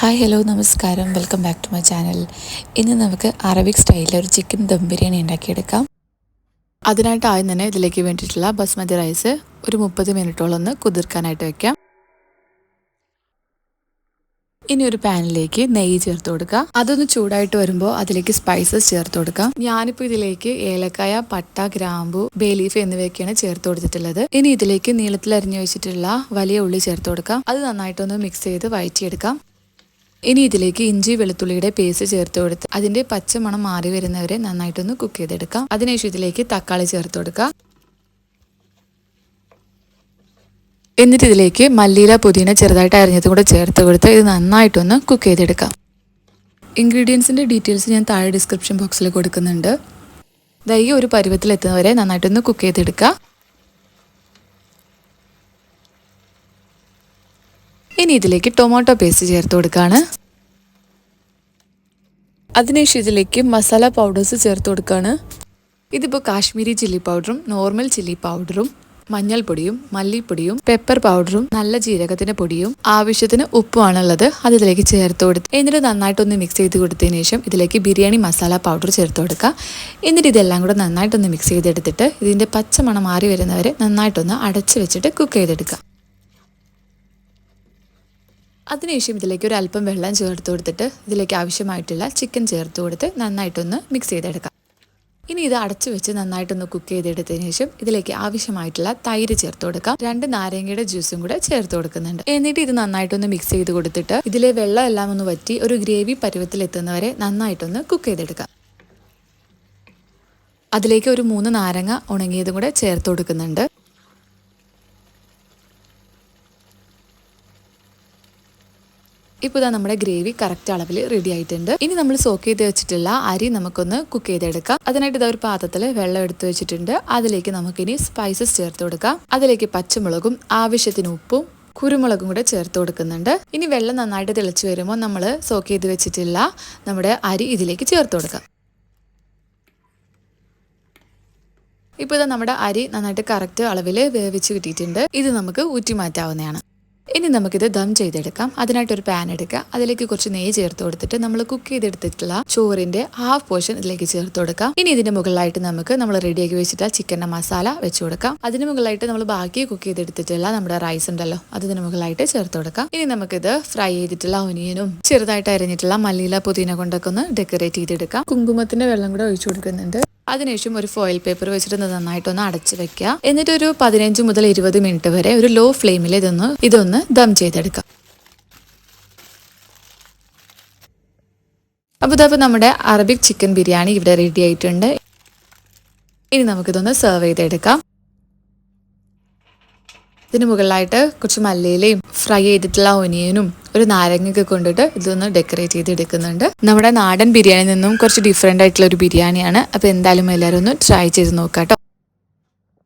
Hi hello നമസ്കാരം. Welcome back to my channel. ഇന്ന് നമുക്ക് അറബിക് സ്റ്റൈലിൽ ഒരു ചിക്കൻ ദം ബിരിയാണി ഉണ്ടാക്കിയെടുക്കാം. അതിനായിട്ട് ആദ്യം തന്നെ ഇതിലേക്ക് വേണ്ടിയിട്ടുള്ള ബസ്മതി റൈസ് ഒരു മുപ്പത് മിനിറ്റോളം ഒന്ന് കുതിർക്കാനായിട്ട് വെക്കാം. ഇനി ഒരു പാനിലേക്ക് നെയ്യ് ചേർത്ത് കൊടുക്കുക. അതൊന്ന് ചൂടായിട്ട് വരുമ്പോൾ അതിലേക്ക് സ്പൈസസ് ചേർത്ത് കൊടുക്കാം. ഞാനിപ്പോൾ ഇതിലേക്ക് ഏലക്കായ പട്ട ഗ്രാമ്പു ബേലീഫ് എന്നിവയൊക്കെയാണ് ചേർത്ത് കൊടുത്തിട്ടുള്ളത്. ഇനി ഇതിലേക്ക് നീളത്തിൽ അരിഞ്ഞു വെച്ചിട്ടുള്ള വലിയ ഉള്ളി ചേർത്ത് കൊടുക്കാം. അത് നന്നായിട്ടൊന്ന് മിക്സ് ചെയ്ത് വഴറ്റിയെടുക്കാം. ഇനി ഇതിലേക്ക് ഇഞ്ചി വെളുത്തുള്ളിയുടെ പേസ്റ്റ് ചേർത്ത് കൊടുത്ത് അതിന്റെ പച്ചമണം മാറി വരുന്നവരെ നന്നായിട്ടൊന്ന് കുക്ക് ചെയ്തെടുക്കാം. അതിനുശേഷം ഇതിലേക്ക് തക്കാളി ചേർത്ത് കൊടുക്കാം. എന്നിട്ട് ഇതിലേക്ക് മല്ലിയില പുതിന ചെറുതായിട്ട് അരിഞ്ഞതും കൂടെ ചേർത്ത് കൊടുത്ത് ഇത് നന്നായിട്ടൊന്ന് കുക്ക് ചെയ്തെടുക്കാം. ഇൻഗ്രീഡിയൻസിന്റെ ഡീറ്റെയിൽസ് ഞാൻ താഴെ ഡിസ്ക്രിപ്ഷൻ ബോക്സിൽ കൊടുക്കുന്നുണ്ട്. ദൈ ഒരു പരുവത്തിൽ എത്തുന്നവരെ നന്നായിട്ടൊന്ന് കുക്ക് ചെയ്തെടുക്കുക ഇനി ഇതിലേക്ക് ടൊമാറ്റോ പേസ്റ്റ് ചേർത്ത് കൊടുക്കുകയാണ് അതിനുശേഷം ഇതിലേക്ക് മസാല പൗഡേഴ്സ് ചേർത്ത് കൊടുക്കുകയാണ് ഇതിപ്പോൾ കാശ്മീരി ചില്ലി പൗഡറും നോർമൽ ചില്ലി പൗഡറും മഞ്ഞൾപ്പൊടിയും മല്ലിപ്പൊടിയും പെപ്പർ പൗഡറും നല്ല ജീരകത്തിന്റെ പൊടിയും ആവശ്യത്തിന് ഉപ്പുമാണുള്ളത് അത് ഇതിലേക്ക് ചേർത്ത് കൊടുത്ത് എന്നിട്ട് നന്നായിട്ടൊന്ന് മിക്സ് ചെയ്ത് കൊടുത്തതിന് ശേഷം ഇതിലേക്ക് ബിരിയാണി മസാല പൗഡർ ചേർത്ത് കൊടുക്കുക. എന്നിട്ട് ഇതെല്ലാം കൂടെ നന്നായിട്ടൊന്ന് മിക്സ് ചെയ്തെടുത്തിട്ട് ഇതിന്റെ പച്ചമണം മാറി വരുന്നവരെ നന്നായിട്ടൊന്ന് അടച്ച് വെച്ചിട്ട് കുക്ക് ചെയ്തെടുക്കുക. അതിനുശേഷം ഇതിലേക്ക് ഒരു അല്പം വെള്ളം ചേർത്ത് കൊടുത്തിട്ട് ഇതിലേക്ക് ആവശ്യമായിട്ടുള്ള ചിക്കൻ ചേർത്ത് കൊടുത്ത് നന്നായിട്ടൊന്ന് മിക്സ് ചെയ്തെടുക്കാം. ഇനി ഇത് അടച്ചു വെച്ച് നന്നായിട്ടൊന്ന് കുക്ക് ചെയ്തെടുത്തതിന് ശേഷം ഇതിലേക്ക് ആവശ്യമായിട്ടുള്ള തൈര് ചേർത്ത് കൊടുക്കാം. രണ്ട് നാരങ്ങയുടെ ജ്യൂസും കൂടെ ചേർത്ത് കൊടുക്കുന്നുണ്ട്. എന്നിട്ട് ഇത് നന്നായിട്ടൊന്ന് മിക്സ് ചെയ്ത് കൊടുത്തിട്ട് ഇതിലെ വെള്ളം എല്ലാം ഒന്ന് വറ്റി ഒരു ഗ്രേവി പരുവത്തിൽ എത്തുന്നവരെ നന്നായിട്ടൊന്ന് കുക്ക് ചെയ്തെടുക്കാം. അതിലേക്ക് ഒരു മൂന്ന് നാരങ്ങ ഉണങ്ങിയതും കൂടെ ചേർത്ത് കൊടുക്കുന്നുണ്ട്. ഇപ്പോൾ ഇതാ നമ്മുടെ ഗ്രേവി കറക്റ്റ് അളവിൽ റെഡി ആയിട്ടുണ്ട്. ഇനി നമ്മൾ സോക്ക് ചെയ്ത് വെച്ചിട്ടുള്ള അരി നമുക്കൊന്ന് കുക്ക് ചെയ്തെടുക്കാം. അതിനായിട്ട് ഇതാ ഒരു പാത്രത്തിൽ വെള്ളം എടുത്തു വെച്ചിട്ടുണ്ട്. അതിലേക്ക് നമുക്കിനി സ്പൈസസ് ചേർത്ത് കൊടുക്കാം. അതിലേക്ക് പച്ചമുളകും ആവശ്യത്തിന് ഉപ്പും കുരുമുളകും കൂടെ ചേർത്ത് കൊടുക്കുന്നുണ്ട്. ഇനി വെള്ളം നന്നായിട്ട് തിളച്ച് വരുമ്പോൾ നമ്മൾ സോക്ക് ചെയ്ത് വെച്ചിട്ടുള്ള നമ്മുടെ അരി ഇതിലേക്ക് ചേർത്ത് കൊടുക്കാം. ഇപ്പോൾ ഇതാ നമ്മുടെ അരി നന്നായിട്ട് കറക്റ്റ് അളവിൽ വേവിച്ച് കിട്ടിയിട്ടുണ്ട്. ഇത് നമുക്ക് ഊറ്റി മാറ്റാവുന്നതാണ് ഇനി നമുക്കിത് ദം ചെയ്തെടുക്കാം. അതിനായിട്ട് ഒരു പാൻ എടുക്കുക. അതിലേക്ക് കുറച്ച് നെയ്യ് ചേർത്ത് കൊടുത്തിട്ട് നമ്മൾ കുക്ക് ചെയ്തെടുത്തിട്ടുള്ള ചോറിന്റെ ഹാഫ് പോർഷൻ ഇതിലേക്ക് ചേർത്ത് കൊടുക്കാം. ഇനി ഇതിന്റെ മുകളിലായിട്ട് നമുക്ക് നമ്മൾ റെഡിയാക്കി വെച്ചിട്ട് ചിക്കന്റെ മസാല വെച്ച് കൊടുക്കാം. അതിന് മുകളിലായിട്ട് നമ്മൾ ബാക്കി കുക്ക് ചെയ്തെടുത്തിട്ടുള്ള നമ്മുടെ റൈസ് ഉണ്ടല്ലോ അതിന് മുകളിലായിട്ട് ചേർത്ത് കൊടുക്കാം. ഇനി നമുക്കിത് ഫ്രൈ ചെയ്തിട്ടുള്ള ഒനിയനും ചെറുതായിട്ട് അരിഞ്ഞിട്ടുള്ള മല്ലിയില പുതിന കൊണ്ടൊക്കെ ഒന്ന് ഡെക്കറേറ്റ് ചെയ്തെടുക്കാം. കുങ്കുമത്തിന്റെ വെള്ളം കൂടെ ഒഴിച്ചു കൊടുക്കുന്നുണ്ട്. അതിനുശേഷം ഒരു ഫോയിൽ പേപ്പർ വെച്ചിട്ട് നന്നായിട്ട് ഒന്ന് അടച്ചു വെക്കുക. എന്നിട്ട് ഒരു പതിനഞ്ച് മുതൽ ഇരുപത് മിനിറ്റ് വരെ ഒരു ലോ ഫ്ലെയിമിൽ ഇതൊന്ന് ഇതൊന്ന് ദം ചെയ്തെടുക്കാം. അപ്പോൾ ഇതപ്പോൾ നമ്മുടെ അറബിക് ചിക്കൻ ബിരിയാണി ഇവിടെ റെഡി ആയിട്ടുണ്ട്. ഇനി നമുക്കിതൊന്ന് സെർവ് ചെയ്തെടുക്കാം. ഇതിന് മുകളിലായിട്ട് കുറച്ച് മല്ലിയിലയും ഫ്രൈ ചെയ്തിട്ടുള്ള ഒനിയനും ഒരു നാരങ്ങയൊക്കെ കൊണ്ടിട്ട് ഇതൊന്ന് ഡെക്കറേറ്റ് ചെയ്ത് എടുക്കുന്നുണ്ട് നമ്മുടെ നാടൻ ബിരിയാണിയിൽ നിന്നും കുറച്ച് ഡിഫറെന്റ് ആയിട്ടുള്ള ഒരു ബിരിയാണിയാണ്. അപ്പോൾ എന്തായാലും എല്ലാവരും ഒന്ന് ട്രൈ ചെയ്ത് നോക്കാം കേട്ടോ